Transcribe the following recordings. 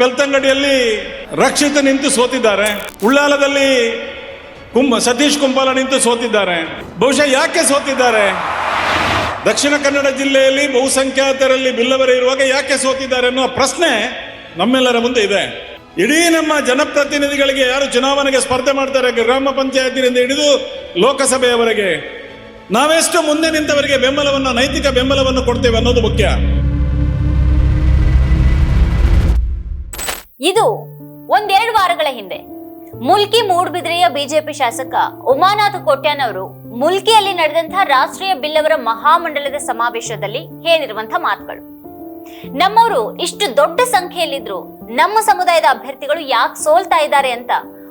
ಬೆಳ್ತಂಗಡಿಯಲ್ಲಿ ರಕ್ಷಿತ ನಿಂತು ಸೋತಿದ್ದಾರೆ. ಉಳ್ಳಾಲದಲ್ಲಿ ಕುಂಭ, ಸತೀಶ್ ಕುಂಬಾಲ ನಿಂತು ಸೋತಿದ್ದಾರೆ. ಬಹುಶಃ ಯಾಕೆ ಸೋತಿದ್ದಾರೆ? ದಕ್ಷಿಣ ಕನ್ನಡ ಜಿಲ್ಲೆಯಲ್ಲಿ ಬಹುಸಂಖ್ಯಾತರಲ್ಲಿ ಬಿಲ್ಲವರ ಇರುವಾಗ ಯಾಕೆ ಸೋತಿದ್ದಾರೆ ಅನ್ನೋ ಪ್ರಶ್ನೆ ನಮ್ಮೆಲ್ಲರ ಮುಂದೆ ಇದೆ. ಇಡೀ ನಮ್ಮ ಜನಪ್ರತಿನಿಧಿಗಳಿಗೆ ಯಾರು ಚುನಾವಣೆಗೆ ಸ್ಪರ್ಧೆ ಮಾಡ್ತಾರೆ ಗ್ರಾಮ ಪಂಚಾಯತಿನಿಂದ ಹಿಡಿದು ಲೋಕಸಭೆಯವರೆಗೆ, ನಾವೆಷ್ಟು ಮುಂದೆ ನಿಂತವರಿಗೆ ಬೆಂಬಲವನ್ನು, ನೈತಿಕ ಬೆಂಬಲವನ್ನು ಕೊಡ್ತೇವೆ ಅನ್ನೋದು ಮುಖ್ಯ. ಇದು ಒಂದೆರಡು ವಾರಗಳ ಹಿಂದೆ. ಮುಲ್ಕಿ ಮೂಡ್ಬಿದ್ರೆಯ ಬಿಜೆಪಿ ಶಾಸಕ ಉಮಾನಾಥ್ ಕೋಟ್ಯಾನ್ ಅವರು ಮುಲ್ಕಿಯಲ್ಲಿ ನಡೆದಂತಹ ರಾಷ್ಟ್ರೀಯ ಬಿಲ್ಲವರ ಮಹಾಮಂಡಲದ ಸಮಾವೇಶದಲ್ಲಿ ಹೇಳಿರುವಂತಹ ಮಾತುಗಳು. ನಮ್ಮವರು ಇಷ್ಟು ದೊಡ್ಡ ಸಂಖ್ಯೆಯಲ್ಲಿದ್ರು ನಮ್ಮ ಸಮುದಾಯದ ಅಭ್ಯರ್ಥಿಗಳು ಯಾಕೆ ಸೋಲ್ತಾ ಇದ್ದಾರೆ ಅಂತ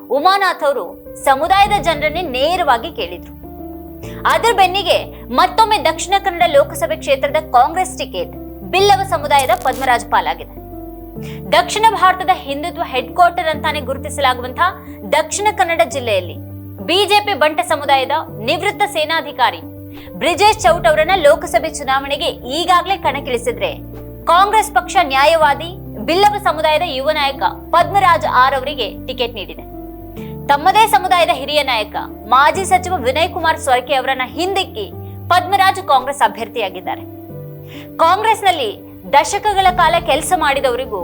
ಉಮಾನಾಥ್ ಅವರು ಸಮುದಾಯದ ಜನರನ್ನೇ ನೇರವಾಗಿ ಕೇಳಿದ್ರು. ಅದರ ಬೆನ್ನಿಗೆ ಮತ್ತೊಮ್ಮೆ ದಕ್ಷಿಣ ಕನ್ನಡ ಲೋಕಸಭೆ ಕ್ಷೇತ್ರದ ಕಾಂಗ್ರೆಸ್ ಟಿಕೆಟ್ ಬಿಲ್ಲವ ಸಮುದಾಯದ ಪದ್ಮರಾಜ್ ಪಾಲಾಗಿದೆ. ದಕ್ಷಿಣ ಭಾರತದ ಹಿಂದುತ್ವ ಹೆಡ್ ಕ್ವಾರ್ಟರ್ ಅಂತಾನೆ ಗುರುತಿಸಲಾಗುವಂತಹ ದಕ್ಷಿಣ ಕನ್ನಡ ಜಿಲ್ಲೆಯಲ್ಲಿ ಬಿಜೆಪಿ ಬಂಟ ಸಮುದಾಯದ ನಿವೃತ್ತ ಸೇನಾಧಿಕಾರಿ ಬ್ರಿಜೇಶ್ ಚೌಟ್ ಅವರನ್ನ ಲೋಕಸಭೆ ಚುನಾವಣೆಗೆ ಈಗಾಗಲೇ ಕಣಕ್ಕಿಳಿಸಿದ್ರೆ ಕಾಂಗ್ರೆಸ್ ಪಕ್ಷ ನ್ಯಾಯವಾದಿ ಬಿಲ್ಲವ ಸಮುದಾಯದ ಯುವ ನಾಯಕ ಪದ್ಮರಾಜ್ ಆರ್ ಅವರಿಗೆ ಟಿಕೆಟ್ ನೀಡಿದೆ. ತಮ್ಮದೇ ಸಮುದಾಯದ ಹಿರಿಯ ನಾಯಕ ಮಾಜಿ ಸಚಿವ ವಿನಯ್ ಕುಮಾರ್ ಸೊರಕೆ ಅವರನ್ನ ಹಿಂದಿಕ್ಕಿ ಪದ್ಮರಾಜ್ ಕಾಂಗ್ರೆಸ್ ಅಭ್ಯರ್ಥಿಯಾಗಿದ್ದಾರೆ. ಕಾಂಗ್ರೆಸ್ನಲ್ಲಿ ದಶಕಗಳ ಕಾಲ ಕೆಲಸ ಮಾಡಿದವರಿಗೂ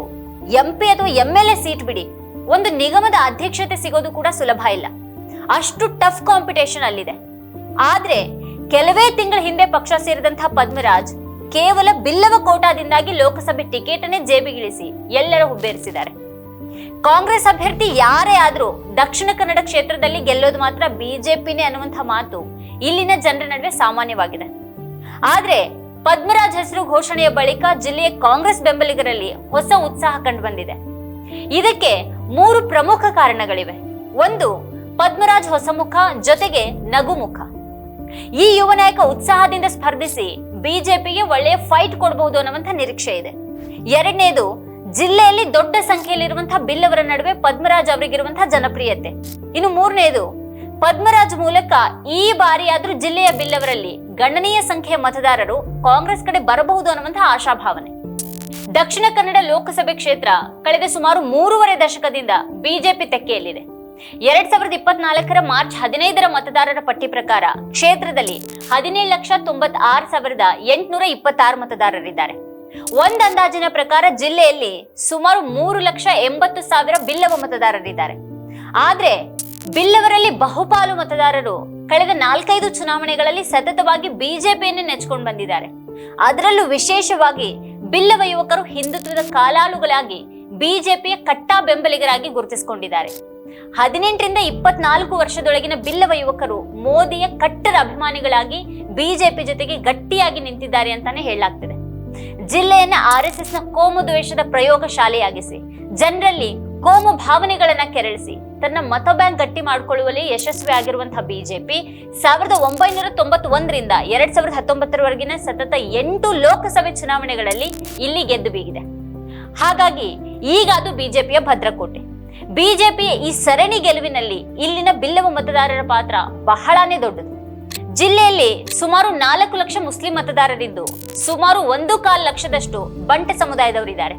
ಎಂ ಪಿ ಅಥವಾ ಎಂ ಎಲ್ ಎ ಸೀಟ್ ಬಿಡಿ. ಒಂದು ನಿಗಮದ ಅಧ್ಯಕ್ಷತೆ ಸಿಗೋದು ಕೂಡ ಸುಲಭ ಇಲ್ಲ. ಅಷ್ಟು ಟಫ್ ಕಾಂಪಿಟೇಷನ್ ಅಲ್ಲಿದೆ. ಆದ್ರೆ ಕೆಲವೇ ತಿಂಗಳ ಹಿಂದೆ ಪಕ್ಷ ಸೇರಿದಂತಹ ಪದ್ಮರಾಜ್ ಕೇವಲ ಬಿಲ್ಲವ ಕೋಟಾದಿಂದಾಗಿ ಲೋಕಸಭೆ ಟಿಕೆಟ್ ಅನ್ನೇ ಜೇಬಿಗಿಳಿಸಿ ಎಲ್ಲರ ಹುಬ್ಬೇರಿಸಿದ್ದಾರೆ. ಕಾಂಗ್ರೆಸ್ ಅಭ್ಯರ್ಥಿ ಯಾರೇ ಆದ್ರೂ ದಕ್ಷಿಣ ಕನ್ನಡ ಕ್ಷೇತ್ರದಲ್ಲಿ ಗೆಲ್ಲೋದು ಮಾತ್ರ ಬಿಜೆಪಿನೇ ಅನ್ನುವಂಥ ಮಾತು ಇಲ್ಲಿನ ಜನರ ನಡುವೆ ಸಾಮಾನ್ಯವಾಗಿದೆ. ಆದ್ರೆ ಪದ್ಮರಾಜ್ ಹೆಸರು ಘೋಷಣೆಯ ಬಳಿಕ ಜಿಲ್ಲೆಯ ಕಾಂಗ್ರೆಸ್ ಬೆಂಬಲಿಗರಲ್ಲಿ ಹೊಸ ಉತ್ಸಾಹ ಕಂಡು ಬಂದಿದೆ ಇದಕ್ಕೆ ಮೂರು ಪ್ರಮುಖ ಕಾರಣಗಳಿವೆ. ಒಂದು, ಪದ್ಮರಾಜ್ ಹೊಸಮುಖ ಜೊತೆಗೆ ನಗುಮುಖ ಈ ಯುವ ನಾಯಕ ಉತ್ಸಾಹದಿಂದ ಸ್ಪರ್ಧಿಸಿ ಬಿಜೆಪಿಗೆ ಒಳ್ಳೆಯ ಫೈಟ್ ಕೊಡಬಹುದು ಅನ್ನುವಂಥ ನಿರೀಕ್ಷೆ ಇದೆ. ಎರಡನೇದು, ಜಿಲ್ಲೆಯಲ್ಲಿ ದೊಡ್ಡ ಸಂಖ್ಯೆಯಲ್ಲಿರುವಂತಹ ಬಿಲ್ಲವರ ನಡುವೆ ಪದ್ಮರಾಜ್ ಅವರಿಗಿರುವಂತಹ ಜನಪ್ರಿಯತೆ. ಇನ್ನು ಮೂರನೇದು ಪದ್ಮರಾಜ್ ಮೂಲಕ ಈ ಬಾರಿಯಾದ್ರೂ ಜಿಲ್ಲೆಯ ಬಿಲ್ಲವರಲ್ಲಿ ಗಣನೀಯ ಸಂಖ್ಯೆಯ ಮತದಾರರು ಕಾಂಗ್ರೆಸ್ ಕಡೆ ಬರಬಹುದು ಅನ್ನುವಂತಹ ಆಶಾಭಾವನೆ. ದಕ್ಷಿಣ ಕನ್ನಡ ಲೋಕಸಭೆ ಕ್ಷೇತ್ರ ಕಳೆದ ಸುಮಾರು ಮೂರುವರೆ ದಶಕದಿಂದ ಬಿಜೆಪಿ ತೆಕ್ಕೆಯಲ್ಲಿದೆ. ಎರಡ್ ಸಾವಿರದ ಇಪ್ಪತ್ನಾಲ್ಕರ ಮಾರ್ಚ್ ಹದಿನೈದರ ಮತದಾರರ ಪಟ್ಟಿ ಪ್ರಕಾರ ಕ್ಷೇತ್ರದಲ್ಲಿ ಹದಿನೇಳು ಲಕ್ಷ ತೊಂಬತ್ ಆರು ಸಾವಿರದ ಎಂಟುನೂರ ಇಪ್ಪತ್ತಾರು ಮತದಾರರಿದ್ದಾರೆ. ಒಂದ್ ಅಂದಾಜಿನ ಪ್ರಕಾರ ಜಿಲ್ಲೆಯಲ್ಲಿ ಸುಮಾರು ಮೂರು ಲಕ್ಷ ಎಂಬತ್ತು ಸಾವಿರ ಬಿಲ್ಲವ ಮತದಾರರಿದ್ದಾರೆ. ಆದ್ರೆ ಬಿಲ್ಲವರಲ್ಲಿ ಬಹುಪಾಲು ಮತದಾರರು ಕಳೆದ ನಾಲ್ಕೈದು ಚುನಾವಣೆಗಳಲ್ಲಿ ಸತತವಾಗಿ ಬಿಜೆಪಿಯನ್ನೇ ನೆಚ್ಕೊಂಡು ಬಂದಿದ್ದಾರೆ. ಅದರಲ್ಲೂ ವಿಶೇಷವಾಗಿ ಬಿಲ್ಲವ ಯುವಕರು ಹಿಂದುತ್ವದ ಕಾಲಾಳುಗಳಾಗಿ ಬಿಜೆಪಿಯ ಕಟ್ಟಾ ಬೆಂಬಲಿಗರಾಗಿ ಗುರುತಿಸಿಕೊಂಡಿದ್ದಾರೆ. ಹದಿನೆಂಟರಿಂದ ಇಪ್ಪತ್ನಾಲ್ಕು ವರ್ಷದೊಳಗಿನ ಬಿಲ್ಲವ ಯುವಕರು ಮೋದಿಯ ಕಟ್ಟರ ಅಭಿಮಾನಿಗಳಾಗಿ ಬಿಜೆಪಿ ಜೊತೆಗೆ ಗಟ್ಟಿಯಾಗಿ ನಿಂತಿದ್ದಾರೆ ಅಂತಾನೆ ಹೇಳಲಾಗ್ತಿದೆ. ಜಿಲ್ಲೆಯನ್ನ ಆರ್ ಎಸ್ ಎಸ್ನ ಕೋಮು ದ್ವೇಷದ ಪ್ರಯೋಗ ಶಾಲೆಯಾಗಿಸಿ, ಜನರಲ್ಲಿ ಕೋಮು ಭಾವನೆಗಳನ್ನ ಕೆರಳಿಸಿ ತನ್ನ ಮತ ಬ್ಯಾಂಕ್ ಗಟ್ಟಿ ಮಾಡಿಕೊಳ್ಳುವಲ್ಲಿ ಯಶಸ್ವಿ ಆಗಿರುವಂತಹ ಬಿಜೆಪಿ. ಸಾವಿರದ ಒಂಬೈನೂರ ತೊಂಬತ್ತೊಂದರಿಂದ ಎರಡ್ ಸಾವಿರದ ಹತ್ತೊಂಬತ್ತರವರೆಗಿನ ಸತತ ಎಂಟು ಲೋಕಸಭೆ ಚುನಾವಣೆಗಳಲ್ಲಿ ಇಲ್ಲಿ ಗೆದ್ದು ಬೀಗಿದೆ. ಹಾಗಾಗಿ ಈಗ ಅದು ಬಿಜೆಪಿಯ ಭದ್ರಕೋಟೆ. ಬಿಜೆಪಿಯ ಈ ಸರಣಿ ಗೆಲುವಿನಲ್ಲಿ ಇಲ್ಲಿನ ಬಿಲ್ಲವ ಮತದಾರರ ಪಾತ್ರ ಬಹಳಾನೇ ದೊಡ್ಡದು. ಜಿಲ್ಲೆಯಲ್ಲಿ ಸುಮಾರು ನಾಲ್ಕು ಲಕ್ಷ ಮುಸ್ಲಿಂ ಮತದಾರರಿದ್ದು ಸುಮಾರು ಒಂದು ಕಾಲ್ ಲಕ್ಷದಷ್ಟು ಬಂಟ ಸಮುದಾಯದವರಿದ್ದಾರೆ.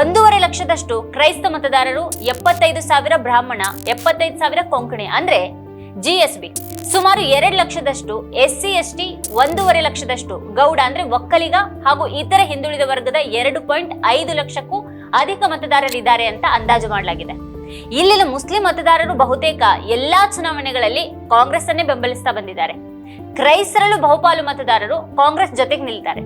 ಒಂದೂವರೆ ಲಕ್ಷದಷ್ಟು ಕ್ರೈಸ್ತ ಮತದಾರರು ಎಪ್ಪತ್ತೈದು ಸಾವಿರ ಬ್ರಾಹ್ಮಣ, ಎಪ್ಪತ್ತೈದು ಸಾವಿರ ಕೊಂಕಣಿ ಅಂದ್ರೆ ಜಿಎಸ್ಬಿ ಸುಮಾರು ಎರಡು ಲಕ್ಷದಷ್ಟು ಎಸ್ ಸಿ ಎಸ್ ಒಂದೂವರೆ ಲಕ್ಷದಷ್ಟು ಗೌಡ ಅಂದ್ರೆ ಒಕ್ಕಲಿಗ ಹಾಗೂ ಇತರ ಹಿಂದುಳಿದ ವರ್ಗದ ಎರಡು ಪಾಯಿಂಟ್ ಐದು ಲಕ್ಷಕ್ಕೂ ಅಧಿಕ ಮತದಾರರಿದ್ದಾರೆ ಅಂತ ಅಂದಾಜು ಮಾಡಲಾಗಿದೆ. ಇಲ್ಲಿನ ಮುಸ್ಲಿಂ ಮತದಾರರು ಬಹುತೇಕ ಎಲ್ಲಾ ಚುನಾವಣೆಗಳಲ್ಲಿ ಕಾಂಗ್ರೆಸ್ ಅನ್ನೇ ಬೆಂಬಲಿಸ್ತಾ ಬಂದಿದ್ದಾರೆ. ಕ್ರೈಸ್ತರಲ್ಲೂ ಬಹುಪಾಲು ಮತದಾರರು ಕಾಂಗ್ರೆಸ್ ಜೊತೆಗೆ ನಿಲ್ತಾರೆ.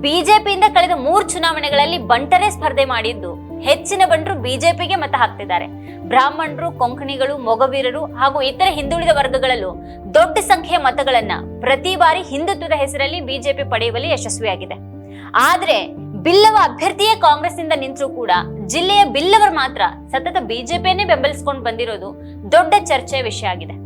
ಬಿಜೆಪಿಯಿಂದ ಕಳೆದ ಮೂರು ಚುನಾವಣೆಗಳಲ್ಲಿ ಬಂಟರೇ ಸ್ಪರ್ಧೆ ಮಾಡಿದ್ದು ಹೆಚ್ಚಿನ ಬಂಟರು ಬಿಜೆಪಿಗೆ ಮತ ಹಾಕ್ತಿದ್ದಾರೆ. ಬ್ರಾಹ್ಮಣರು, ಕೊಂಕಣಿಗಳು, ಮೊಗವೀರರು ಹಾಗೂ ಇತರ ಹಿಂದುಳಿದ ವರ್ಗಗಳಲ್ಲೂ ದೊಡ್ಡ ಸಂಖ್ಯೆಯ ಮತಗಳನ್ನ ಪ್ರತಿ ಬಾರಿ ಹಿಂದುತ್ವದ ಹೆಸರಲ್ಲಿ ಬಿಜೆಪಿ ಪಡೆಯುವಲ್ಲಿ ಯಶಸ್ವಿಯಾಗಿದೆ. ಆದ್ರೆ ಬಿಲ್ಲವ ಅಭ್ಯರ್ಥಿಯೇ ಕಾಂಗ್ರೆಸ್ನಿಂದ ನಿಂತರೂ ಕೂಡ ಜಿಲ್ಲೆಯ ಬಿಲ್ಲವರು ಮಾತ್ರ ಸತತ ಬಿಜೆಪಿಯನ್ನೇ ಬೆಂಬಲಿಸಿಕೊಂಡು ಬಂದಿರೋದು ದೊಡ್ಡ ಚರ್ಚೆಯ ವಿಷಯ ಆಗಿದೆ.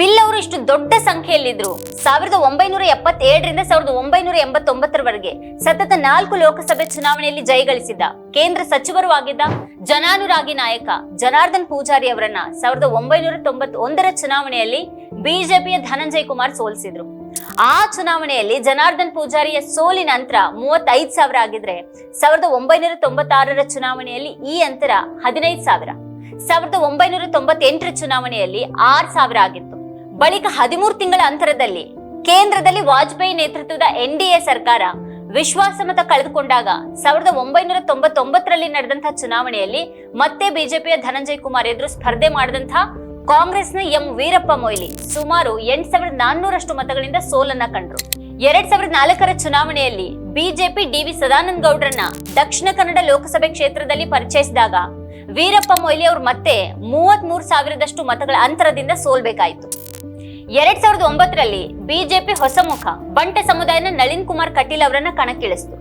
ಬಿಲ್ ಅವರು ಇಷ್ಟು ದೊಡ್ಡ ಸಂಖ್ಯೆಯಲ್ಲಿದ್ರು. ಸಾವಿರದ ಒಂಬೈನೂರ ಎಪ್ಪತ್ತೇಳರಿಂದ ಸಾವಿರದ ಒಂಬೈನೂರ ಎಂಬತ್ತೊಂಬತ್ತರವರೆಗೆ ಸತತ ನಾಲ್ಕು ಲೋಕಸಭೆ ಚುನಾವಣೆಯಲ್ಲಿ ಜಯಗಳಿಸಿದ್ದ ಕೇಂದ್ರ ಸಚಿವರು ಆಗಿದ್ದ ಜನಾನುರಾಗಿ ನಾಯಕ ಜನಾರ್ದನ್ ಪೂಜಾರಿ ಅವರನ್ನ ಸಾವಿರದ ಒಂಬೈನೂರ ತೊಂಬತ್ತೊಂದರ ಚುನಾವಣೆಯಲ್ಲಿ ಬಿಜೆಪಿಯ ಧನಂಜಯ್ ಕುಮಾರ್ ಸೋಲಿಸಿದ್ರು. ಆ ಚುನಾವಣೆಯಲ್ಲಿ ಜನಾರ್ದನ್ ಪೂಜಾರಿಯ ಸೋಲಿನ ನಂತರ ಮೂವತ್ತೈದು ಸಾವಿರ ಆಗಿದ್ರೆ ಸಾವಿರದ ಒಂಬೈನೂರ ತೊಂಬತ್ತಾರರ ಚುನಾವಣೆಯಲ್ಲಿ ಈ ಅಂತರ ಹದಿನೈದು ಸಾವಿರ. ಸಾವಿರದ ಒಂಬೈನೂರ ತೊಂಬತ್ತೆಂಟರ ಚುನಾವಣೆಯಲ್ಲಿ ಆರು ಸಾವಿರ ಆಗಿತ್ತು. ಬಳಿಕ ಹದಿಮೂರು ತಿಂಗಳ ಅಂತರದಲ್ಲಿ ಕೇಂದ್ರದಲ್ಲಿ ವಾಜಪೇಯಿ ನೇತೃತ್ವದ ಎನ್ಡಿಎ ಸರ್ಕಾರ ವಿಶ್ವಾಸಮತ ಕಳೆದುಕೊಂಡಾಗ ಸಾವಿರದ ಒಂಬೈನೂರ ತೊಂಬತ್ತೊಂಬತ್ತರಲ್ಲಿ ನಡೆದಂತಹ ಚುನಾವಣೆಯಲ್ಲಿ ಮತ್ತೆ ಬಿಜೆಪಿಯ ಧನಂಜಯ್ ಕುಮಾರ್ ಎದುರು ಸ್ಪರ್ಧೆ ಮಾಡಿದಂತಹ ಕಾಂಗ್ರೆಸ್ನ ಎಂ ವೀರಪ್ಪ ಮೊಯ್ಲಿ ಸುಮಾರು ಎಂಟ್ ಸಾವಿರದ ನಾನ್ನೂರಷ್ಟು ಮತಗಳಿಂದ ಸೋಲನ್ನ ಕಂಡ್ರು. ಎರಡ್ ಸಾವಿರದ ನಾಲ್ಕರ ಚುನಾವಣೆಯಲ್ಲಿ ಬಿಜೆಪಿ ಡಿವಿ ಸದಾನಂದ ಗೌಡ್ರನ್ನ ದಕ್ಷಿಣ ಕನ್ನಡ ಲೋಕಸಭೆ ಕ್ಷೇತ್ರದಲ್ಲಿ ಪರಿಚಯಿಸಿದಾಗ ವೀರಪ್ಪ ಮೊಯ್ಲಿ ಅವರು ಮತ್ತೆ ಮೂವತ್ತ್ ಮೂರು ಸಾವಿರದಷ್ಟು ಮತಗಳ ಅಂತರದಿಂದ ಸೋಲ್ಬೇಕಾಯಿತು. ಎರಡ್ ಸಾವಿರದ ಒಂಬತ್ತರಲ್ಲಿ ಬಿಜೆಪಿ ಹೊಸ ಮುಖ. ಬಂಟೆ ಸಮುದಾಯನ ನಳಿನ್ ಕುಮಾರ್ ಕಟೀಲ್ ಅವರನ್ನ ಕಣಕ್ಕಿಳಿಸಿತು.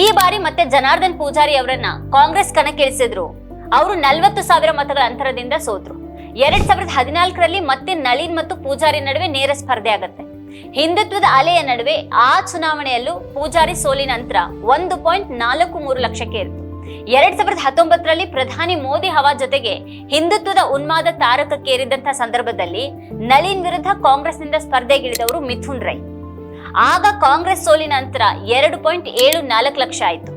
ಈ ಬಾರಿ ಮತ್ತೆ ಜನಾರ್ದನ್ ಪೂಜಾರಿ ಅವರನ್ನ ಕಾಂಗ್ರೆಸ್ ಕಣಕ್ಕಿಳಿಸಿದ್ರು. ಅವರು ನಲವತ್ತು ಸಾವಿರ ಮತಗಳ ಅಂತರದಿಂದ ಸೋತ್ರು. ಎರಡ್ ಸಾವಿರದ ಹದಿನಾಲ್ಕರಲ್ಲಿ ಮತ್ತೆ ನಳಿನ್ ಮತ್ತು ಪೂಜಾರಿ ನಡುವೆ ನೇರ ಸ್ಪರ್ಧೆ ಆಗತ್ತೆ. ಹಿಂದುತ್ವದ ಅಲೆಯ ನಡುವೆ ಆ ಚುನಾವಣೆಯಲ್ಲೂ ಪೂಜಾರಿ ಸೋಲಿನ ನಂತರ ಒಂದು ಪಾಯಿಂಟ್ ನಾಲ್ಕು ಮೂರು ಲಕ್ಷಕ್ಕೆ ಇತ್ತು ಎರಡ್ ಸಾವಿರದ ಹತ್ತೊಂಬತ್ತರಲ್ಲಿ ಪ್ರಧಾನಿ ಮೋದಿ ಹವಾ ಜೊತೆಗೆ ಹಿಂದುತ್ವದ ಉನ್ಮಾದ ತಾರಕಕ್ಕೇರಿದಂತಹ ಸಂದರ್ಭದಲ್ಲಿ ನಳಿನ್ ವಿರುದ್ಧ ಕಾಂಗ್ರೆಸ್ನಿಂದ ಸ್ಪರ್ಧೆಗಿಳಿದವರು ಮಿಥುನ್ ರೈ. ಆಗ ಕಾಂಗ್ರೆಸ್ ಸೋಲಿನ ನಂತರ ಎರಡು ಪಾಯಿಂಟ್ ಏಳು ನಾಲ್ಕು ಲಕ್ಷ ಆಯಿತು.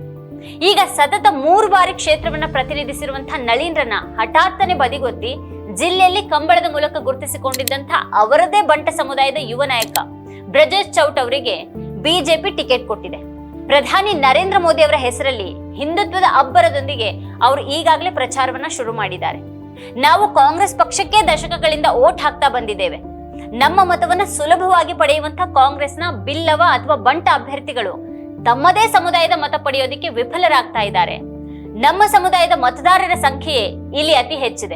ಈಗ ಸತತ ಮೂರು ಬಾರಿ ಕ್ಷೇತ್ರವನ್ನ ಪ್ರತಿನಿಧಿಸಿರುವಂತಹ ನಳೀನ್ರನ್ನ ಹಠಾತ್ತನೆ ಬದಿಗೊತ್ತಿ ಜಿಲ್ಲೆಯಲ್ಲಿ ಕಂಬಳದ ಮೂಲಕ ಗುರುತಿಸಿಕೊಂಡಿದ್ದಂತಹ ಅವರದೇ ಬಂಟ ಸಮುದಾಯದ ಯುವ ನಾಯಕ ಬ್ರಜೇಶ್ ಚೌಟ್ ಅವರಿಗೆ ಬಿಜೆಪಿ ಟಿಕೆಟ್ ಕೊಟ್ಟಿದೆ. ಪ್ರಧಾನಿ ನರೇಂದ್ರ ಮೋದಿ ಅವರ ಹೆಸರಲ್ಲಿ ಹಿಂದುತ್ವದ ಅಬ್ಬರದೊಂದಿಗೆ ಅವರು ಈಗಾಗಲೇ ಪ್ರಚಾರವನ್ನ ಶುರು ಮಾಡಿದ್ದಾರೆ. ನಾವು ಕಾಂಗ್ರೆಸ್ ಪಕ್ಷಕ್ಕೆ ದಶಕಗಳಿಂದ ಓಟ್ ಹಾಕ್ತಾ ಬಂದಿದ್ದೇವೆ. ನಮ್ಮ ಮತವನ್ನ ಸುಲಭವಾಗಿ ಪಡೆಯುವಂತಹ ಕಾಂಗ್ರೆಸ್ನ ಬಿಲ್ಲವ ಅಥವಾ ಬಂಟ ಅಭ್ಯರ್ಥಿಗಳು ತಮ್ಮದೇ ಸಮುದಾಯದ ಮತ ಪಡೆಯೋದಕ್ಕೆ ವಿಫಲರಾಗ್ತಾ ಇದ್ದಾರೆ. ನಮ್ಮ ಸಮುದಾಯದ ಮತದಾರರ ಸಂಖ್ಯೆಯೇ ಇಲ್ಲಿ ಅತಿ ಹೆಚ್ಚಿದೆ.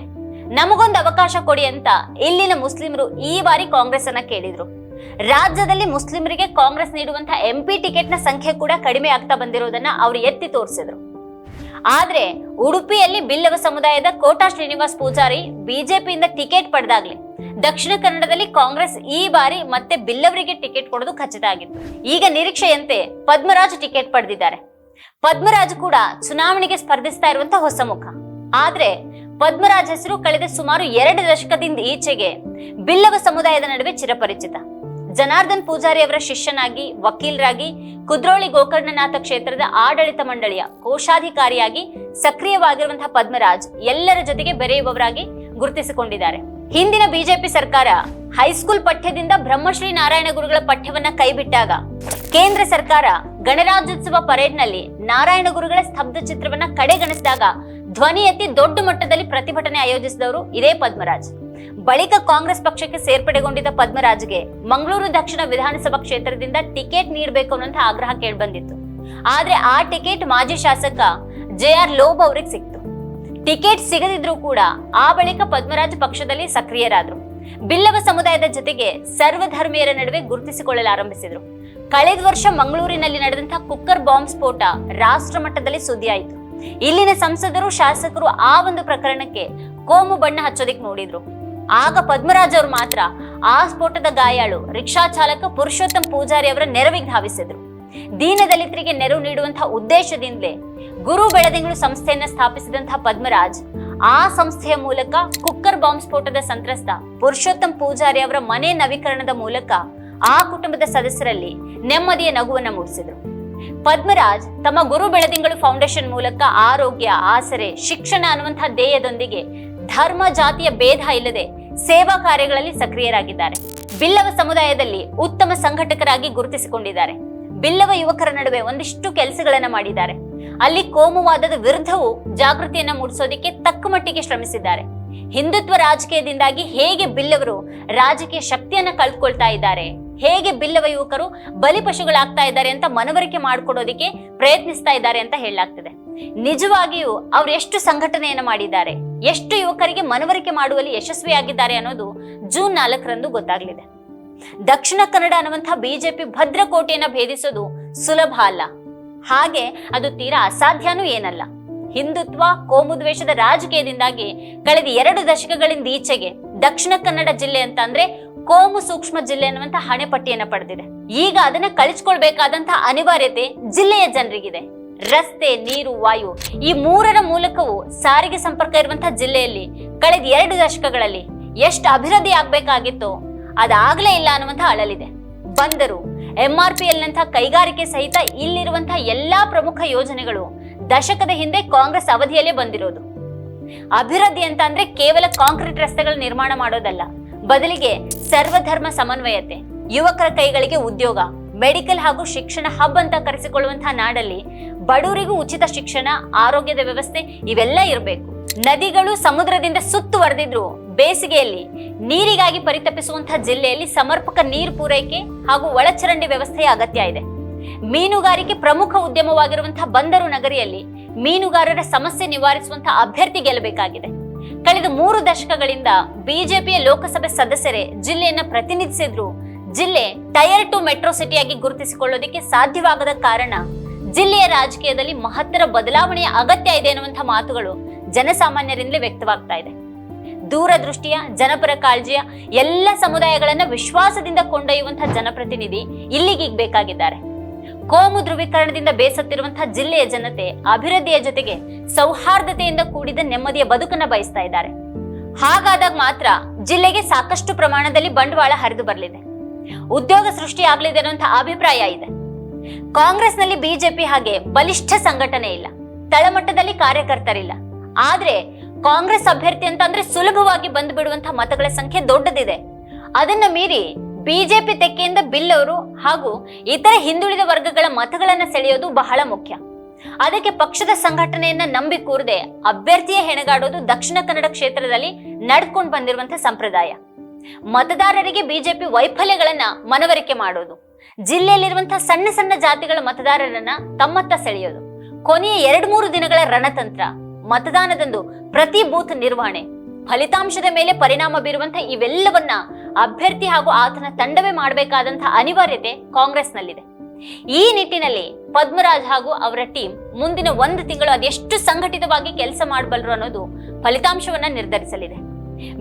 ನಮಗೊಂದು ಅವಕಾಶ ಕೊಡಿ ಅಂತ ಇಲ್ಲಿನ ಮುಸ್ಲಿಮರು ಈ ಬಾರಿ ಕಾಂಗ್ರೆಸ್ ಅನ್ನ ಕೇಳಿದ್ರು. ರಾಜ್ಯದಲ್ಲಿ ಮುಸ್ಲಿಮರಿಗೆ ಕಾಂಗ್ರೆಸ್ ನೀಡುವಂತಹ ಎಂಪಿ ಟಿಕೆಟ್ನ ಸಂಖ್ಯೆ ಕೂಡ ಕಡಿಮೆ ಆಗ್ತಾ ಬಂದಿರೋದನ್ನ ಅವರು ಎತ್ತಿ ತೋರಿಸಿದ್ರು. ಆದ್ರೆ ಉಡುಪಿಯಲ್ಲಿ ಬಿಲ್ಲವ ಸಮುದಾಯದ ಕೋಟಾ ಶ್ರೀನಿವಾಸ್ ಪೂಜಾರಿ ಬಿಜೆಪಿಯಿಂದ ಟಿಕೆಟ್ ಪಡೆದಾಗ್ಲಿ. ದಕ್ಷಿಣ ಕನ್ನಡದಲ್ಲಿ ಕಾಂಗ್ರೆಸ್ ಈ ಬಾರಿ ಮತ್ತೆ ಬಿಲ್ಲವರಿಗೆ ಟಿಕೆಟ್ ಕೊಡೋದು ಖಚಿತ ಆಗಿತ್ತು. ಈಗ ನಿರೀಕ್ಷೆಯಂತೆ ಪದ್ಮರಾಜ್ ಟಿಕೆಟ್ ಪಡೆದಿದ್ದಾರೆ. ಪದ್ಮರಾಜ್ ಕೂಡ ಚುನಾವಣೆಗೆ ಸ್ಪರ್ಧಿಸ್ತಾ ಇರುವಂತಹ ಹೊಸ ಮುಖ. ಆದ್ರೆ ಪದ್ಮರಾಜ್ ಹೆಸರು ಕಳೆದ ಸುಮಾರು ಎರಡು ದಶಕದಿಂದ ಈಚೆಗೆ ಬಿಲ್ಲವ ಸಮುದಾಯದ ನಡುವೆ ಚಿರಪರಿಚಿತ. ಜನಾರ್ದನ್ ಪೂಜಾರಿ ಅವರ ಶಿಷ್ಯನಾಗಿ, ವಕೀಲರಾಗಿ, ಕುದ್ರೋಳಿ ಗೋಕರ್ಣನಾಥ ಕ್ಷೇತ್ರದ ಆಡಳಿತ ಮಂಡಳಿಯ ಕೋಶಾಧಿಕಾರಿಯಾಗಿ ಸಕ್ರಿಯವಾಗಿರುವಂತಹ ಪದ್ಮರಾಜ್ ಎಲ್ಲರ ಜೊತೆಗೆ ಬೆರೆಯುವವರಾಗಿ ಗುರುತಿಸಿಕೊಂಡಿದ್ದಾರೆ. ಹಿಂದಿನ ಬಿಜೆಪಿ ಸರ್ಕಾರ ಹೈಸ್ಕೂಲ್ ಪಠ್ಯದಿಂದ ಬ್ರಹ್ಮಶ್ರೀ ನಾರಾಯಣ ಗುರುಗಳ ಪಠ್ಯವನ್ನ ಕೈಬಿಟ್ಟಾಗ ಕೇಂದ್ರ ಸರ್ಕಾರ ಗಣರಾಜ್ಯೋತ್ಸವ ಪರೇಡ್ನಲ್ಲಿ ನಾರಾಯಣ ಗುರುಗಳ ಸ್ತಬ್ಧ ಚಿತ್ರವನ್ನ ಕಡೆಗಣಿಸಿದಾಗ ಧ್ವನಿ ಎತ್ತಿ ದೊಡ್ಡ ಮಟ್ಟದಲ್ಲಿ ಪ್ರತಿಭಟನೆ ಆಯೋಜಿಸಿದವರು ಇದೇ ಪದ್ಮರಾಜ್. ಬಳಿಕ ಕಾಂಗ್ರೆಸ್ ಪಕ್ಷಕ್ಕೆ ಸೇರ್ಪಡೆಗೊಂಡಿದ್ದ ಪದ್ಮರಾಜ್ಗೆ ಮಂಗಳೂರು ದಕ್ಷಿಣ ವಿಧಾನಸಭಾ ಕ್ಷೇತ್ರದಿಂದ ಟಿಕೆಟ್ ನೀಡಬೇಕು ಅನ್ನುವಂತ ಆಗ್ರಹ ಕೇಳ್ಬಂದಿತ್ತು. ಆದ್ರೆ ಆ ಟಿಕೆಟ್ ಮಾಜಿ ಶಾಸಕ ಜೆ ಆರ್ ಲೋಬ್ ಅವ್ರಿಗೆ ಸಿಕ್ತು. ಟಿಕೆಟ್ ಸಿಗದಿದ್ರೂ ಕೂಡ ಆ ಬಳಿಕ ಪದ್ಮರಾಜ್ ಪಕ್ಷದಲ್ಲಿ ಸಕ್ರಿಯರಾದ್ರು. ಬಿಲ್ಲವ ಸಮುದಾಯದ ಜೊತೆಗೆ ಸರ್ವಧರ್ಮೀಯರ ನಡುವೆ ಗುರುತಿಸಿಕೊಳ್ಳಲು ಆರಂಭಿಸಿದ್ರು. ಕಳೆದ ವರ್ಷ ಮಂಗಳೂರಿನಲ್ಲಿ ನಡೆದಂತಹ ಕುಕ್ಕರ್ ಬಾಂಬ್ ಸ್ಫೋಟ ರಾಷ್ಟ್ರ ಮಟ್ಟದಲ್ಲಿ ಸುದ್ದಿಯಾಯಿತು. ಇಲ್ಲಿನ ಸಂಸದರು, ಶಾಸಕರು ಆ ಒಂದು ಪ್ರಕರಣಕ್ಕೆ ಕೋಮು ಬಣ್ಣ ಹಚ್ಚೋದಿಕ್ ನೋಡಿದ್ರು. ಆಗ ಪದ್ಮರಾಜ್ ಅವರು ಮಾತ್ರ ಆ ಸ್ಫೋಟದ ಗಾಯಾಳು ರಿಕ್ಷಾ ಚಾಲಕ ಪುರುಷೋತ್ತಮ್ ಪೂಜಾರಿ ಅವರ ನೆರವಿಗೆ ಧಾವಿಸಿದ್ರು. ದೀನದಲಿತರಿಗೆ ನೆರವು ನೀಡುವಂತಹ ಉದ್ದೇಶದಿಂದಲೇ ಗುರು ಬೆಳದಿಂಗಳು ಸಂಸ್ಥೆಯನ್ನ ಸ್ಥಾಪಿಸಿದಂತಹ ಪದ್ಮರಾಜ್ ಆ ಸಂಸ್ಥೆಯ ಮೂಲಕ ಕುಕ್ಕರ್ ಬಾಂಬ್ ಸ್ಫೋಟದ ಸಂತ್ರಸ್ತ ಪುರುಷೋತ್ತಮ್ ಪೂಜಾರಿ ಅವರ ಮನೆ ನವೀಕರಣದ ಮೂಲಕ ಆ ಕುಟುಂಬದ ಸದಸ್ಯರಲ್ಲಿ ನೆಮ್ಮದಿಯ ನಗುವನ್ನ ಮೂಡಿಸಿದರು. ಪದ್ಮರಾಜ್ ತಮ್ಮ ಗುರು ಬೆಳದಿಂಗಳು ಫೌಂಡೇಶನ್ ಮೂಲಕ ಆರೋಗ್ಯ, ಆಸರೆ, ಶಿಕ್ಷಣ ಅನ್ನುವಂತಹ ಧ್ಯೇಯದೊಂದಿಗೆ ಧರ್ಮ, ಜಾತಿಯ ಭೇದ ಇಲ್ಲದೆ ಸೇವಾ ಕಾರ್ಯಗಳಲ್ಲಿ ಸಕ್ರಿಯರಾಗಿದ್ದಾರೆ. ಬಿಲ್ಲವ ಸಮುದಾಯದಲ್ಲಿ ಉತ್ತಮ ಸಂಘಟಕರಾಗಿ ಗುರುತಿಸಿಕೊಂಡಿದ್ದಾರೆ. ಬಿಲ್ಲವ ಯುವಕರ ನಡುವೆ ಒಂದಿಷ್ಟು ಕೆಲಸಗಳನ್ನ ಮಾಡಿದ್ದಾರೆ. ಅಲ್ಲಿ ಕೋಮುವಾದದ ವಿರುದ್ಧವು ಜಾಗೃತಿಯನ್ನ ಮೂಡಿಸೋದಿಕ್ಕೆ ತಕ್ಕ ಮಟ್ಟಿಗೆ ಶ್ರಮಿಸಿದ್ದಾರೆ. ಹಿಂದುತ್ವ ರಾಜಕೀಯದಿಂದಾಗಿ ಹೇಗೆ ಬಿಲ್ಲವರು ರಾಜಕೀಯ ಶಕ್ತಿಯನ್ನ ಕಳ್ಕೊಳ್ತಾ ಇದ್ದಾರೆ, ಹೇಗೆ ಬಿಲ್ಲವ ಯುವಕರು ಬಲಿಪಶುಗಳಾಗ್ತಾ ಇದ್ದಾರೆ ಅಂತ ಮನವರಿಕೆ ಮಾಡಿಕೊಡೋದಿಕ್ಕೆ ಪ್ರಯತ್ನಿಸ್ತಾ ಇದ್ದಾರೆ ಅಂತ ಹೇಳಲಾಗ್ತದೆ. ನಿಜವಾಗಿಯೂ ಅವ್ರು ಎಷ್ಟು ಸಂಘಟನೆಯನ್ನು ಮಾಡಿದ್ದಾರೆ, ಎಷ್ಟು ಯುವಕರಿಗೆ ಮನವರಿಕೆ ಮಾಡುವಲ್ಲಿ ಯಶಸ್ವಿಯಾಗಿದ್ದಾರೆ ಅನ್ನೋದು ಜೂನ್ ನಾಲ್ಕರಂದು ಗೊತ್ತಾಗಲಿದೆ. ದಕ್ಷಿಣ ಕನ್ನಡ ಅನ್ನುವಂತಹ ಬಿಜೆಪಿ ಭದ್ರಕೋಟೆಯನ್ನ ಭೇದಿಸೋದು ಸುಲಭ ಅಲ್ಲ. ಹಾಗೆ ಅದು ತೀರಾ ಅಸಾಧ್ಯನೂ ಏನಲ್ಲ. ಹಿಂದುತ್ವ ಕೋಮುದ್ವೇಷದ ರಾಜಕೀಯದಿಂದಾಗಿ ಕಳೆದ ಎರಡು ದಶಕಗಳಿಂದ ಈಚೆಗೆ ದಕ್ಷಿಣ ಕನ್ನಡ ಜಿಲ್ಲೆ ಅಂತ ಅಂದ್ರೆ ಕೋಮು ಸೂಕ್ಷ್ಮ ಜಿಲ್ಲೆ ಅನ್ನುವಂತ ಹಣೆಪಟ್ಟಿಯನ್ನ ಪಡೆದಿದೆ. ಈಗ ಅದನ್ನ ಕಳಿಸ್ಕೊಳ್ಬೇಕಾದಂತಹ ಅನಿವಾರ್ಯತೆ ಜಿಲ್ಲೆಯ ಜನರಿಗಿದೆ. ರಸ್ತೆ, ನೀರು, ವಾಯು ಈ ಮೂರರ ಮೂಲಕವೂ ಸಾರಿಗೆ ಸಂಪರ್ಕ ಇರುವಂತಹ ಜಿಲ್ಲೆಯಲ್ಲಿ ಕಳೆದ ಎರಡು ದಶಕಗಳಲ್ಲಿ ಎಷ್ಟು ಅಭಿವೃದ್ಧಿ ಆಗ್ಬೇಕಾಗಿತ್ತು ಅದಾಗಲೇ ಇಲ್ಲ ಅನ್ನುವಂಥ ಅಳಲಿದೆ. ಬಂದರು ಎಂ ಆರ್ ಪಿ ಎಲ್ನಂತಹ ಕೈಗಾರಿಕೆ ಸಹಿತ ಇಲ್ಲಿರುವಂತಹ ಎಲ್ಲಾ ಪ್ರಮುಖ ಯೋಜನೆಗಳು ದಶಕದ ಹಿಂದೆ ಕಾಂಗ್ರೆಸ್ ಅವಧಿಯಲ್ಲೇ ಬಂದಿರೋದು. ಅಭಿವೃದ್ಧಿ ಅಂತ ಅಂದ್ರೆ ಕೇವಲ ಕಾಂಕ್ರೀಟ್ ರಸ್ತೆಗಳ ನಿರ್ಮಾಣ ಮಾಡೋದಲ್ಲ, ಬದಲಿಗೆ ಸರ್ವಧರ್ಮ ಸಮನ್ವಯತೆ, ಯುವಕರ ಕೈಗಳಿಗೆ ಉದ್ಯೋಗ ಮೆಡಿಕಲ್ ಹಾಗೂ ಶಿಕ್ಷಣ ಹಬ್ ಅಂತ ಕರೆಸಿಕೊಳ್ಳುವಂತಹ ನಾಡಲ್ಲಿ ಬಡವರಿಗೂ ಉಚಿತ ಶಿಕ್ಷಣ, ಆರೋಗ್ಯದ ವ್ಯವಸ್ಥೆ ಇವೆಲ್ಲ ಇರಬೇಕು. ನದಿಗಳು ಸಮುದ್ರದಿಂದ ಸುತ್ತುವರೆದಿದ್ರು ಬೇಸಿಗೆಯಲ್ಲಿ ನೀರಿಗಾಗಿ ಪರಿತಪಿಸುವಂತಹ ಜಿಲ್ಲೆಯಲ್ಲಿ ಸಮರ್ಪಕ ನೀರು ಪೂರೈಕೆ ಹಾಗೂ ಒಳಚರಂಡಿ ವ್ಯವಸ್ಥೆಯ ಅಗತ್ಯ ಇದೆ. ಮೀನುಗಾರಿಕೆ ಪ್ರಮುಖ ಉದ್ಯಮವಾಗಿರುವಂತಹ ಬಂದರು ನಗರಿಯಲ್ಲಿ ಮೀನುಗಾರರ ಸಮಸ್ಯೆ ನಿವಾರಿಸುವಂತಹ ಅಭ್ಯರ್ಥಿ ಗೆಲ್ಲಬೇಕಾಗಿದೆ. ಕಳೆದ ಮೂರು ದಶಕಗಳಿಂದ ಬಿಜೆಪಿಯ ಲೋಕಸಭೆ ಸದಸ್ಯರೇ ಜಿಲ್ಲೆಯನ್ನ ಪ್ರತಿನಿಧಿಸಿದ್ರು ಜಿಲ್ಲೆ ಟೈರ್ ಟು ಮೆಟ್ರೋ ಸಿಟಿಯಾಗಿ ಗುರುತಿಸಿಕೊಳ್ಳೋದಕ್ಕೆ ಸಾಧ್ಯವಾಗದ ಕಾರಣ ಜಿಲ್ಲೆಯ ರಾಜಕೀಯದಲ್ಲಿ ಮಹತ್ತರ ಬದಲಾವಣೆಯ ಅಗತ್ಯ ಇದೆ ಎನ್ನುವಂತಹ ಮಾತುಗಳು ಜನಸಾಮಾನ್ಯರಿಂದಲೇ ವ್ಯಕ್ತವಾಗ್ತಾ ಇದೆ. ದೂರದೃಷ್ಟಿಯ, ಜನಪರ ಕಾಳಜಿಯ ಎಲ್ಲ ಸಮುದಾಯಗಳನ್ನ ವಿಶ್ವಾಸದಿಂದ ಕೊಂಡೊಯ್ಯುವಂತಹ ಜನಪ್ರತಿನಿಧಿ ಇಲ್ಲಿಗೀಗ ಬೇಕಾಗಿದ್ದಾರೆ. ಕೋಮು ಧ್ರುವೀಕರಣದಿಂದ ಬೇಸತ್ತಿರುವಂತಹ ಜಿಲ್ಲೆಯ ಜನತೆ ಅಭಿವೃದ್ಧಿಯ ಜೊತೆಗೆ ಸೌಹಾರ್ದತೆಯಿಂದ ಕೂಡಿದ ನೆಮ್ಮದಿಯ ಬದುಕನ್ನ ಬಯಸ್ತಾ ಇದ್ದಾರೆ. ಹಾಗಾದಾಗ ಮಾತ್ರ ಜಿಲ್ಲೆಗೆ ಸಾಕಷ್ಟು ಪ್ರಮಾಣದಲ್ಲಿ ಬಂಡವಾಳ ಹರಿದು ಬರಲಿದೆ. ಉದ್ಯೋಗ ಸೃಷ್ಟಿ ಆಗ್ಲಿದೆ ಅಭಿಪ್ರಾಯ ಇದೆ. ಕಾಂಗ್ರೆಸ್ನಲ್ಲಿ ಬಿಜೆಪಿ ಹಾಗೆ ಬಲಿಷ್ಠ ಸಂಘಟನೆ ಇಲ್ಲ. ತಳಮಟ್ಟದಲ್ಲಿ ಕಾರ್ಯಕರ್ತರಿಲ್ಲ. ಆದ್ರೆ ಕಾಂಗ್ರೆಸ್ ಅಭ್ಯರ್ಥಿ ಅಂತ ಅಂದ್ರೆ ಸುಲಭವಾಗಿ ಬಂದು ಬಿಡುವಂತಹ ಮತಗಳ ಸಂಖ್ಯೆ ದೊಡ್ಡದಿದೆ. ಅದನ್ನ ಮೀರಿ ಬಿಜೆಪಿ ತೆಕ್ಕೆಯಿಂದ ಬಿಲ್ ಅವರು ಹಾಗೂ ಇತರ ಹಿಂದುಳಿದ ವರ್ಗಗಳ ಮತಗಳನ್ನ ಸೆಳೆಯೋದು ಬಹಳ ಮುಖ್ಯ. ಅದಕ್ಕೆ ಪಕ್ಷದ ಸಂಘಟನೆಯನ್ನ ನಂಬಿ ಕೂರದೆ ಅಭ್ಯರ್ಥಿಯೇ ಹೆಣಗಾಡೋದು ದಕ್ಷಿಣ ಕನ್ನಡ ಕ್ಷೇತ್ರದಲ್ಲಿ ನಡ್ಕೊಂಡು ಬಂದಿರುವಂತಹ ಸಂಪ್ರದಾಯ. ಮತದಾರರಿಗೆ ಬಿಜೆಪಿ ವೈಫಲ್ಯಗಳನ್ನ ಮನವರಿಕೆ ಮಾಡೋದು. ಜಿಲ್ಲೆಯಲ್ಲಿರುವಂತಹ ಸಣ್ಣ ಸಣ್ಣ ಜಾತಿಗಳ ಮತದಾರರನ್ನ ತಮ್ಮತ್ತ ಸೆಳೆಯೋದು. ಕೊನೆಯ ಎರಡ್ ಮೂರು ದಿನಗಳ ರಣತಂತ್ರ, ಮತದಾನದಂದು ಪ್ರತಿ ಬೂತ್ ನಿರ್ವಹಣೆ, ಫಲಿತಾಂಶದ ಮೇಲೆ ಪರಿಣಾಮ ಬೀರುವಂತಹ ಇವೆಲ್ಲವನ್ನ ಅಭ್ಯರ್ಥಿ ಹಾಗೂ ಆತನ ತಂಡವೇ ಮಾಡಬೇಕಾದಂತಹ ಅನಿವಾರ್ಯತೆ ಕಾಂಗ್ರೆಸ್ನಲ್ಲಿದೆ. ಈ ನಿಟ್ಟಿನಲ್ಲಿ ಪದ್ಮರಾಜ್ ಹಾಗೂ ಅವರ ಟೀಮ್ ಮುಂದಿನ ಒಂದು ತಿಂಗಳು ಅದೆಷ್ಟು ಸಂಘಟಿತವಾಗಿ ಕೆಲಸ ಮಾಡಬಲ್ಲರು ಅನ್ನೋದು ಫಲಿತಾಂಶವನ್ನ ನಿರ್ಧರಿಸಲಿದೆ.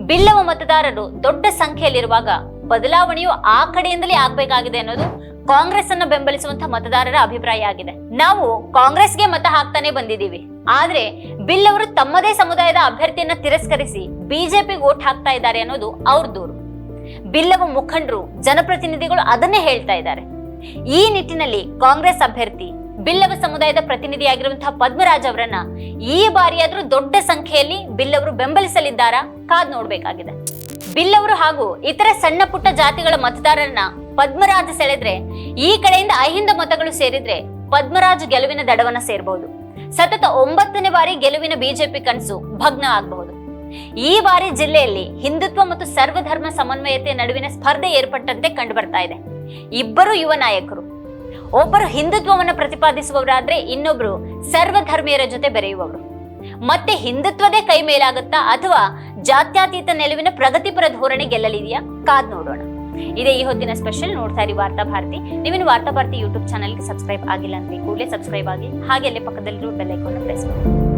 ಬಿಲ್ಲವ ಮತದಾರರು ದೊಡ್ಡ ಸಂಖ್ಯೆಯಲ್ಲಿರುವಾಗ ಬದಲಾವಣೆಯು ಆ ಕಡೆಯಿಂದಲೇ ಆಗ್ಬೇಕಾಗಿದೆ ಅನ್ನೋದು ಕಾಂಗ್ರೆಸ್ ಅನ್ನ ಬೆಂಬಲಿಸುವಂತಹ ಮತದಾರರ ಅಭಿಪ್ರಾಯ ಆಗಿದೆ. ನಾವು ಕಾಂಗ್ರೆಸ್ಗೆ ಮತ ಹಾಕ್ತಾನೆ ಬಂದಿದ್ದೀವಿ. ಆದ್ರೆ ಬಿಲ್ ಅವರು ತಮ್ಮದೇ ಸಮುದಾಯದ ಅಭ್ಯರ್ಥಿಯನ್ನ ತಿರಸ್ಕರಿಸಿ ಬಿಜೆಪಿ ಓಟ್ ಹಾಕ್ತಾ ಇದ್ದಾರೆ ಅನ್ನೋದು ಅವ್ರ ದೂರು. ಬಿಲ್ಲವ ಮುಖಂಡರು, ಜನಪ್ರತಿನಿಧಿಗಳು ಅದನ್ನೇ ಹೇಳ್ತಾ ಇದ್ದಾರೆ. ಈ ನಿಟ್ಟಿನಲ್ಲಿ ಕಾಂಗ್ರೆಸ್ ಅಭ್ಯರ್ಥಿ ಬಿಲ್ಲವ ಸಮುದಾಯದ ಪ್ರತಿನಿಧಿಯಾಗಿರುವಂತಹ ಪದ್ಮರಾಜ್ ಅವರನ್ನ ಈ ಬಾರಿಯಾದ್ರೂ ದೊಡ್ಡ ಸಂಖ್ಯೆಯಲ್ಲಿ ಬಿಲ್ಲವರು ಬೆಂಬಲಿಸಲಿದ್ದಾರಾ? ಕಾದ್ ನೋಡ್ಬೇಕಾಗಿದೆ. ಬಿಲ್ಲವರು ಹಾಗೂ ಇತರ ಸಣ್ಣ ಪುಟ್ಟ ಜಾತಿಗಳ ಮತದಾರರನ್ನ ಪದ್ಮರಾಜ್ ಸೆಳೆದ್ರೆ, ಈ ಕಡೆಯಿಂದ ಅಹಿಂದ ಮತಗಳು ಸೇರಿದ್ರೆ ಪದ್ಮರಾಜ್ ಗೆಲುವಿನ ದಡವನ್ನ ಸೇರಬಹುದು ಸತತ ಒಂಬತ್ತನೇ ಬಾರಿ ಗೆಲುವಿನ ಬಿಜೆಪಿ ಕನಸು ಭಗ್ನ ಆಗಬಹುದು. ಈ ಬಾರಿ ಜಿಲ್ಲೆಯಲ್ಲಿ ಹಿಂದುತ್ವ ಮತ್ತು ಸರ್ವಧರ್ಮ ಸಮನ್ವಯತೆ ನಡುವಿನ ಸ್ಪರ್ಧೆ ಏರ್ಪಟ್ಟಂತೆ ಕಂಡು ಬರ್ತಾ ಇದೆ. ಇಬ್ಬರು ಯುವ ನಾಯಕರು. ಒಬ್ಬರು ಹಿಂದುತ್ವವನ್ನು ಪ್ರತಿಪಾದಿಸುವವರಾದ್ರೆ ಇನ್ನೊಬ್ರು ಸರ್ವಧರ್ಮೀಯರ ಜೊತೆ ಬೆರೆಯುವವರು. ಮತ್ತೆ ಹಿಂದುತ್ವದೇ ಕೈ ಮೇಲಾಗುತ್ತಾ ಅಥವಾ ಜಾತ್ಯಾತೀತ ನೆಲುವಿನ ಪ್ರಗತಿಪರ ಧೋರಣೆ ಗೆಲ್ಲಲಿದೆಯಾ? ಕಾದ್ ನೋಡೋಣ. ಇದೇ ಈ ಹೊತ್ತಿನ ಸ್ಪೆಷಲ್ ನೋಡ್ತಾ ಇರಿ ವಾರ್ತಾ ಭಾರತಿ. ನೀವಿನ ವಾರ್ತಾ ಭಾರತಿ ಯೂಟ್ಯೂಬ್ ಚಾನಲ್ಗೆ ಸಬ್ಸ್ಕ್ರೈಬ್ ಆಗಿಲ್ಲ ಅಂದ್ರೆ ಕೂಡಲೇ ಸಬ್ಸ್ಕ್ರೈಬ್ ಆಗಿ ಹಾಗೆ ಅಲ್ಲೇ ಪಕ್ಕದಲ್ಲಿ ಬೆಲ್ ಐಕಾನ್ ಪ್ರೆಸ್ ಮಾಡಿ.